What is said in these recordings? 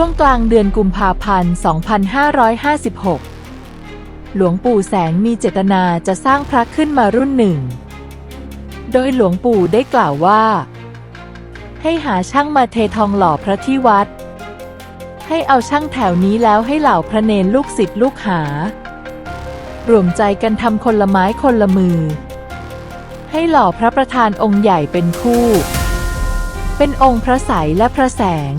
ช่วงกลางเดือนกุมภาพันธ์ 2556 หลวงปู่แสงมีเจตนาจะสร้างพระขึ้นมารุ่นหนึ่ง โดยหลวงปู่ได้กล่าวว่า ให้หาช่างมาเททองหล่อพระที่วัด ให้เอาช่างแถวนี้แล้วให้เหล่าพระเนนลูกศิษย์ลูกหา รวมใจกันทำคนละไม้คนละมือ ให้หล่อพระประธานองค์ใหญ่เป็นคู่ เป็นองค์พระใสและพระแสง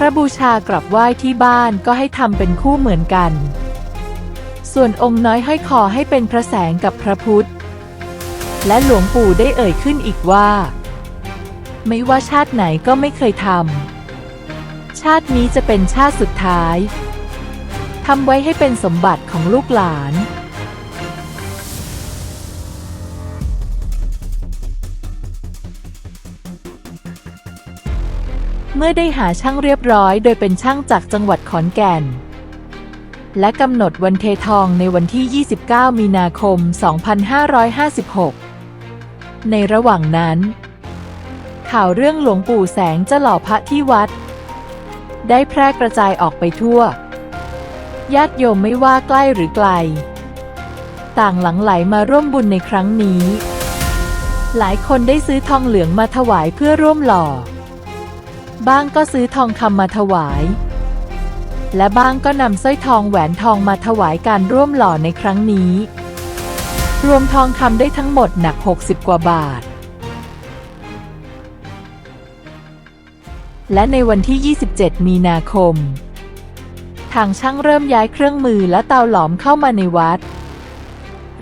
พระบูชากลับไหว้ที่บ้านก็ให้ทำเป็นคู่เหมือนกัน ส่วนองค์น้อยห้อยคอให้เป็นพระแสงกับพระพุทธ และหลวงปู่ได้เอ่ยขึ้นอีกว่า ไม่ว่าชาติไหนก็ไม่เคยทำชาตินี้จะเป็นชาติสุดท้ายทำไว้ให้เป็นสมบัติของลูกหลาน เมื่อได้หาช่างเรียบร้อยโดยเป็นช่างจากจังหวัดขอนแก่น และกำหนดวันเททองในวันที่ 29 มีนาคม 2556 ในระหว่างนั้น ข่าวเรื่องหลวงปู่แสงจะหล่อพระที่วัด ได้แพร่กระจายออกไปทั่ว ญาติโยมไม่ว่าใกล้หรือไกล ต่างหลังไหลมาร่วมบุญในครั้งนี้ หลายคนได้ซื้อทองเหลืองมาถวายเพื่อร่วมหล่อ บ้างก็ซื้อทองคำมาถวาย และบ้างก็นำสร้อยทองแหวนทองมาถวายการร่วมหล่อในครั้งนี้ รวมทองคำได้ทั้งหมดหนัก 60 กว่าบาท และในวันที่ 27 มีนาคม ทางช่างเริ่มย้ายเครื่องมือและเตาหลอมเข้ามาในวัด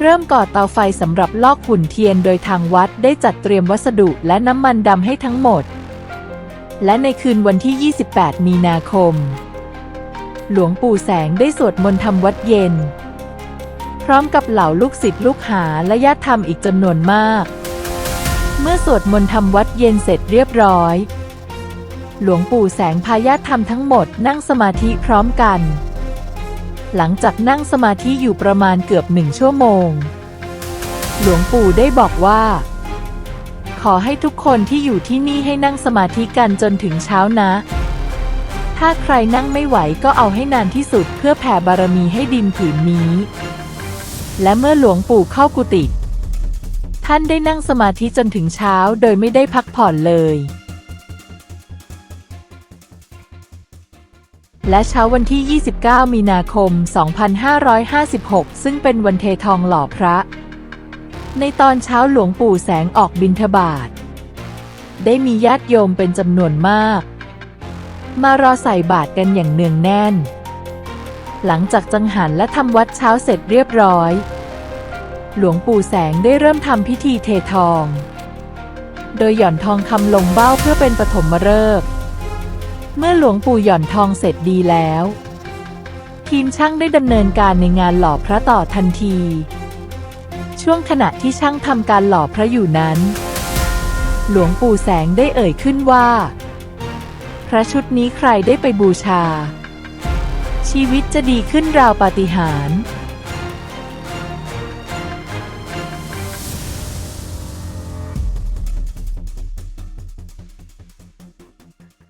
เริ่มก่อเตาไฟสำหรับลอกหุ่นเทียนโดยทางวัดได้จัดเตรียมวัสดุและน้ำมันดำให้ทั้งหมด และในคืนวันที่ 28 มีนาคม หลวงปู่แสงได้สวดมนต์ทำวัดเย็น พร้อมกับเหล่าลูกศิษย์ลูกหาและญาติธรรมอีกจำนวนมาก เมื่อสวดมนต์ทำวัดเย็นเสร็จเรียบร้อย หลวงปู่แสงพาญาติธรรมทั้งหมดนั่งสมาธิพร้อมกัน หลังจากนั่งสมาธิอยู่ประมาณเกือบหนึ่งชั่วโมง หลวงปู่ได้บอกว่า อให้ทุกคนที่อยู่ที่นี่ให้นั่งสมาธิกันจนถึงเช้านะ ถ้าใครนั่งไม่ไหวก็เอาให้นานที่สุดเพื่อแผ่บารมีให้ดินผืนนี้ และเมื่อหลวงปู่เข้ากุฏิท่านได้นั่งสมาธิจนถึงเช้าโดยไม่ได้พักผ่อนเลย และเช้าวันที่ 29 มีนาคม 2556 ซึ่งเป็นวันเททองหล่อพระ ในตอนเช้าหลวงปู่แสงออกบิณฑบาต ได้มีญาติโยมเป็นจำนวนมาก มารอใส่บาตรกันอย่างเนืองแน่น หลังจากจังหันและทำวัดเช้าเสร็จเรียบร้อย หลวงปู่แสงได้เริ่มทำพิธีเททอง โดยหย่อนทองคำลงเบ้าเพื่อเป็นปฐมฤกษ์เมื่อหลวงปู่หย่อนทองเสร็จดีแล้ว ทีมช่างได้ดำเนินการในงานหล่อพระต่อทันที ช่วงขณะที่ช่างทำการหล่อพระอยู่นั้น หลวงปู่แสงได้เอ่ยขึ้นว่า พระชุดนี้ใครได้ไปบูชา ชีวิตจะดีขึ้นราวปาฏิหาริย์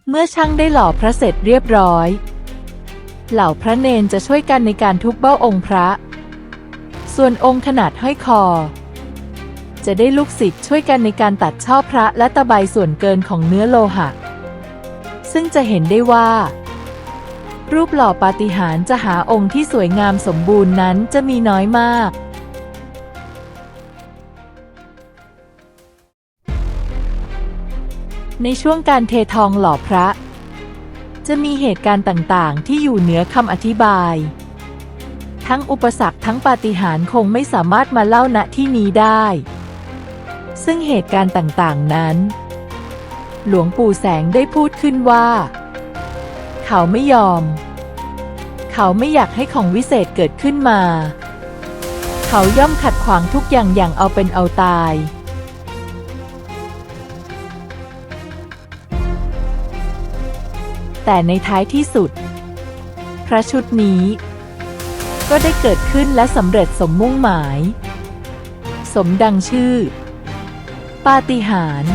เมื่อช่างได้หล่อพระเสร็จเรียบร้อย เหล่าพระเนนจะช่วยกันในการทุบเบ้าองค์พระ ส่วนองค์ขนาดห้อยคอ จะได้ลูกศิษย์ช่วยกันในการตัดช่อพระและตะไบส่วนเกินของเนื้อโลหะ ซึ่งจะเห็นได้ว่า รูปหล่อปาฏิหาริย์จะหาองค์ที่สวยงามสมบูรณ์นั้นจะมีน้อยมาก ในช่วงการเททองหล่อพระ จะมีเหตุการณ์ต่างๆ ที่อยู่เหนือคำอธิบาย ทั้งอุปสรรคทั้งปาฏิหาริย์คงไม่สามารถมาเล่าณที่นี้ได้ ซึ่งเหตุการณ์ต่างๆนั้น หลวงปู่แสงได้พูดขึ้นว่า เขาไม่ยอม เขาไม่อยากให้ของวิเศษเกิดขึ้นมา เขาย่อมขัดขวางทุกอย่างอย่างเอาเป็นเอาตายแต่ในท้ายที่สุด พระชุดนี้ ก็ได้เกิดขึ้นและสำเร็จสมมุ่งหมาย สมดังชื่อ ปาฏิหาริย์